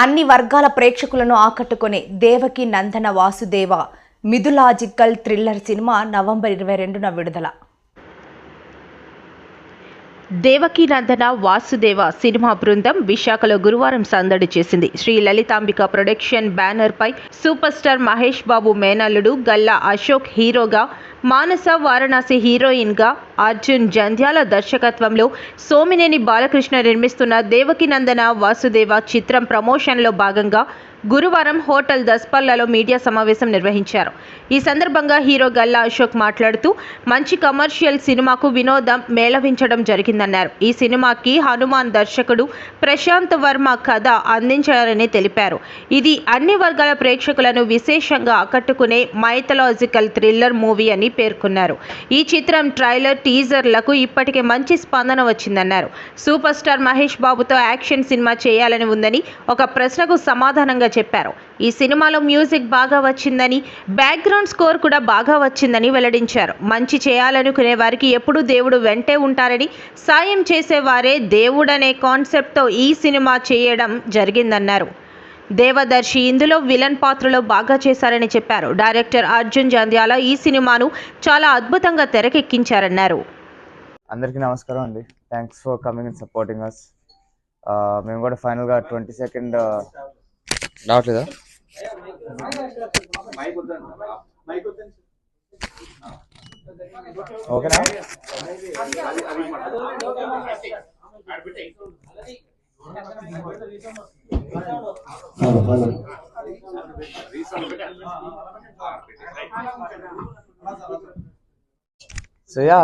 అన్ని వర్గాల ప్రేక్షకులను ఆకట్టుకునే Devaki Nandana Vasudeva mythological thriller cinema November ఇరవై రెండున విడుదల. దేవకీనందన వాసుదేవ సినిమా బృందం విశాఖలో గురువారం సందడి చేసింది. శ్రీ లలితాంబిక ప్రొడక్షన్ బ్యానర్పై సూపర్ స్టార్ మహేష్ బాబు మేనల్లుడు గల్లా అశోక్ హీరోగా మానస వారణాసి హీరోయిన్గా అర్జున్ జంధ్యాల దర్శకత్వంలో సోమినేని బాలకృష్ణ నిర్మిస్తున్న దేవకీనందన వాసుదేవ చిత్రం ప్రమోషన్లో భాగంగా గురువారం హోటల్ దస్పల్లలో మీడియా సమావేశం నిర్వహించారు. ఈ సందర్భంగా హీరో గల్లా అశోక్ మాట్లాడుతూ మంచి కమర్షియల్ సినిమాకు వినోదం మేళవించడం జరిగిందన్నారు. ఈ సినిమాకి హనుమాన్ దర్శకుడు ప్రశాంత్ వర్మ కథ అందించారని తెలిపారు. ఇది అన్ని వర్గాల ప్రేక్షకులను విశేషంగా ఆకట్టుకునే మైథలాజికల్ థ్రిల్లర్ మూవీ అని పేర్కొన్నారు. ఈ చిత్రం ట్రైలర్ టీజర్లకు ఇప్పటికే మంచి స్పందన వచ్చిందన్నారు. సూపర్ స్టార్ మహేష్ బాబుతో యాక్షన్ సినిమా చేయాలని ఉందని ఒక ప్రశ్నకు సమాధానంగా చెప్పారు. ఈ సినిమాలో మ్యూజిక్ బాగా వచ్చిందని బ్యాక్గ్రౌండ్ స్కోర్ కూడా బాగా వచ్చిందని వెల్లడించారు. మంచి చేయాలనుకునే వారికి ఎప్పుడూ దేవుడు వెంటే ఉంటారని సాయం చేసేవారే దేవుడనే కాన్సెప్ట్తో ఈ సినిమా చేయడం జరిగిందన్నారు. దేవదర్శి ఇందులో విలన్ పాత్రలో బాగా చేశారని చెప్పారు. డైరెక్టర్ అర్జున్ జంధ్యాల ఈ సినిమాను చాలా అద్భుతంగా తెరకెక్కించారన్నారు. అందరికీ నమస్కారం అండి. Thanks for coming and supporting us మేము కూడా ఫైనల్గా ట్వంటీ సెకండ్ రావట్లేదా? ఓకేనా? So yeah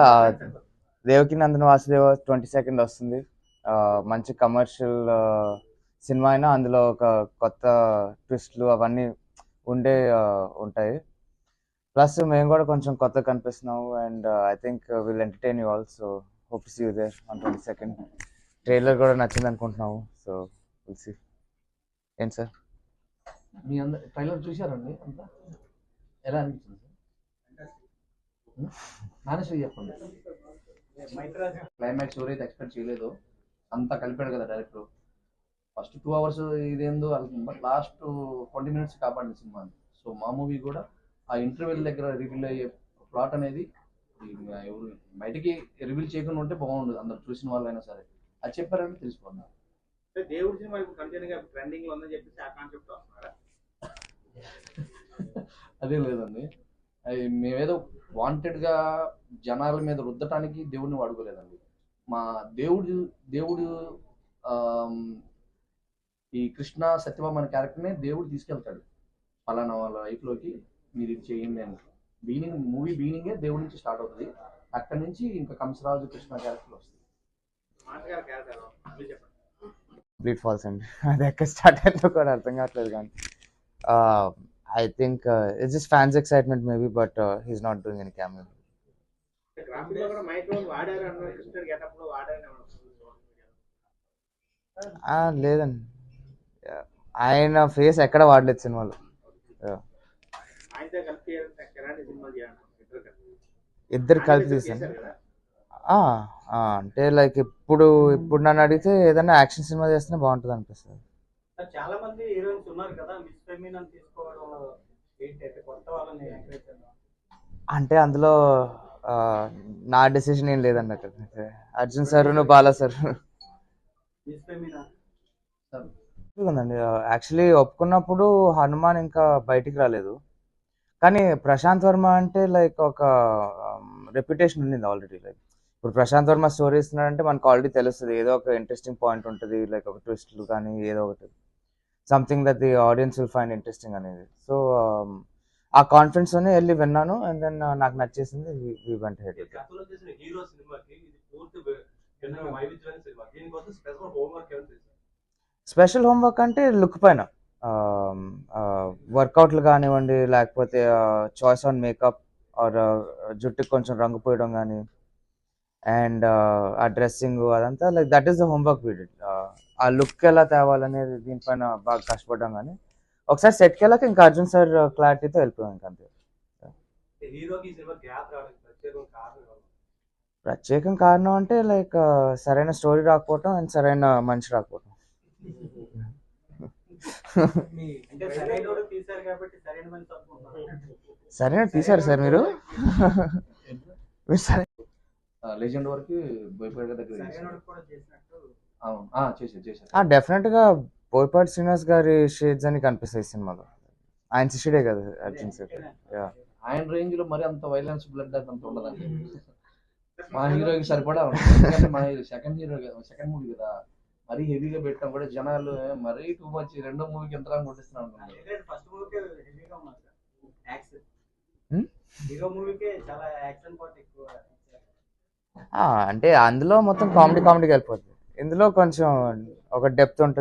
Devaki Nandana Vasudeva twenty second వస్తుంది. ఆ, మంచి కమర్షియల్ సినిమా అయినా అందులో ఒక కొత్త ట్విస్ట్లు అవన్నీ ఉండే ఉంటాయి. ప్లస్ మేము కూడా కొంచెం కొత్త కనిపిస్తున్నాము and I think will entertain you also hope see you there on twenty second. Trailer కూడా నచ్చింది అనుకుంటున్నాము సో విల్ సీ. ఏంటి సార్? మీ అందరు ట్రైలర్ చూశారండి అంతా? ఎలా అనిపించింది సార్? నానేశ్వరి చెప్పండి. క్లైమాక్స్ ఎవరైతే ఎక్స్పెక్ట్ చేయలేదో. అంతా కలిపాడు కదా డైరెక్టర్ ఫస్ట్ టూ అవర్స్ ఇదేందో బట్ లాస్ట్ ట్వంటీ మినిట్స్ కాపాడింది సినిమా సో మా మూవీ కూడా ఆ ఇంటర్వెల్ దగ్గర రివీల్ అయ్యే ప్లాట్ అనేది ఎవరు బయటికి రివీల్ చేయకుండా ఉంటే బాగుండదు. అందరు చూసిన వాళ్ళైనా సరే. అది చెప్పారంటే తెలిసిపోతున్నారు. దేవుడి సినిమా ఇప్పుడు కంటిన్యూ గా ట్రెండింగ్లో ఉందని చెప్పేసి ఆ కాన్సెప్ట్ వస్తున్నారా? అదే లేదండి. అది మేమేదో వాంటెడ్గా జనాల మీద రుద్దటానికి దేవుడిని వాడుకోలేదండి. మా దేవుడు దేవుడు ఈ కృష్ణ సత్యభామ అనే క్యారెక్టర్ని దేవుడు తీసుకెళ్తాడు. పలానా వాళ్ళ లైఫ్లోకి మీరు ఇది చేయండి అని. బీనింగ్ మూవీ బీనింగే దేవుడి నుంచి స్టార్ట్ అవుతుంది. అక్కడి నుంచి ఇంకా కంసరాజు కృష్ణ క్యారెక్టర్ వస్తుంది కంప్లీట్ ఫాల్స్ అండి. అది ఎక్కడ స్టార్ట్ అయిందో కూడా అర్థం కావట్లేదు కానీ. I think it's just fans excitement maybe but he's not doing any వాడారు లేదండి. ఆయన ఫేస్ ఎక్కడ వాడలేదు సినిమాలో. ఇద్దరు కలిపి. తీసాను అంటే లైక్ ఇప్పుడు ఇప్పుడు నన్ను అడిగితే ఏదైనా యాక్షన్ సినిమా చేస్తేనే బాగుంటుంది అనిపిస్తుంది. సార్ చాలా మంది హీరోయిన్స్ ఉన్నారు కదా మిస్ ఫెమిన్ అని తీసుకోవడం ఏంటి అంటే కొత్త వాళ్ళని ఎంకరేజ్ చేయడం? అంటే అందులో నా డెసిషన్ ఏం లేదండి అక్కడ అర్జున్ సార్ బాలా సార్. ఉందండి యాక్చువల్లీ ఒప్పుకున్నప్పుడు హనుమాన్ ఇంకా బయటికి రాలేదు. కానీ ప్రశాంత్ వర్మ అంటే లైక్ ఒక um, రెప్యుటేషన్ ఉండింది ఆల్రెడీ లైక్ ఇప్పుడు ప్రశాంత్ వర్మ స్టోరీ ఇస్తున్నాడంటే మనకు ఆల్రెడీ తెలుస్తుంది. ఏదో ఒక ఇంట్రెస్టింగ్ పాయింట్ ఉంటుంది లైక్ ఒక ట్విస్ట్లు కానీ ఏదో ఒకటి. Something that the audience will find interesting అనేది. సో um, ఆ కాన్ఫిడెన్స్తోనే వెళ్ళి విన్నాను అండ్ దెన్ uh, నాకు నచ్చేసింది వి వెంట హెడ్ హీరో సినిమాకి స్పెషల్ హోంవర్క్ అంటే లుక్ పైన. వర్కౌట్లు కానివ్వండి లేకపోతే చాయిస్ ఆన్ మేకప్ ఆర్ జుట్టుకి కొంచెం రంగు పోయడం కానీ అండ్ ఆ డ్రెస్సింగ్ అదంతా like that is the homework we did look ఎలా తేవాలనేది దీనిపైన బాగా కష్టపడ్డాం కానీ ఒకసారి సెట్కి వెళ్ళాక ఇంకా అర్జున్ సార్ క్లారిటీతో వెళ్ళిపోయాం ఇంకా అంతే? ప్రత్యేకం కారణం అంటే లైక్ సరైన స్టోరీ రాకపోవటం అండ్ సరైన మనిషి రాకపోవటం. సరైన తీసారు సార్ మీరు? మీరు సరే లెజెండ్ వరకు బోయపాటి దగ్గర చేశారు. చేశారు డెఫినెట్గా బోయపాటి శ్రీనివాస్ గారి షేడ్స్ అని కనిపిస్తాయి సినిమాలో. ఆయన శిష్యుడే కదా అర్జున్ సార్. యా ఆయన రేంజ్లో మరి అంత వైలెన్స్ బ్లడ్ అంత ఉండదండి. మా హీరోకి సరిపడా మా సెకండ్ హీరో సెకండ్ మూవీ కదా. మరీ హెవీగా పెట్టాం కూడా జనాలు మరీ టూ మచ్ రెండో మూవీకి ఎంత కొట్టిస్తున్నాం అనుకున్నారు. ఫస్ట్ మూవీకే హెవీగా ఉన్నారు సార్. Action Hmm? హీరో మూవీకే చాలా యాక్షన్ పార్ట్ ఎక్కువ ఆ, అంటే అందులో మొత్తం కామెడీ కామెడీకి వెళ్ళిపోతుంది ఇందులో కొంచెం ఒక డెప్త్ ఉంటుంది.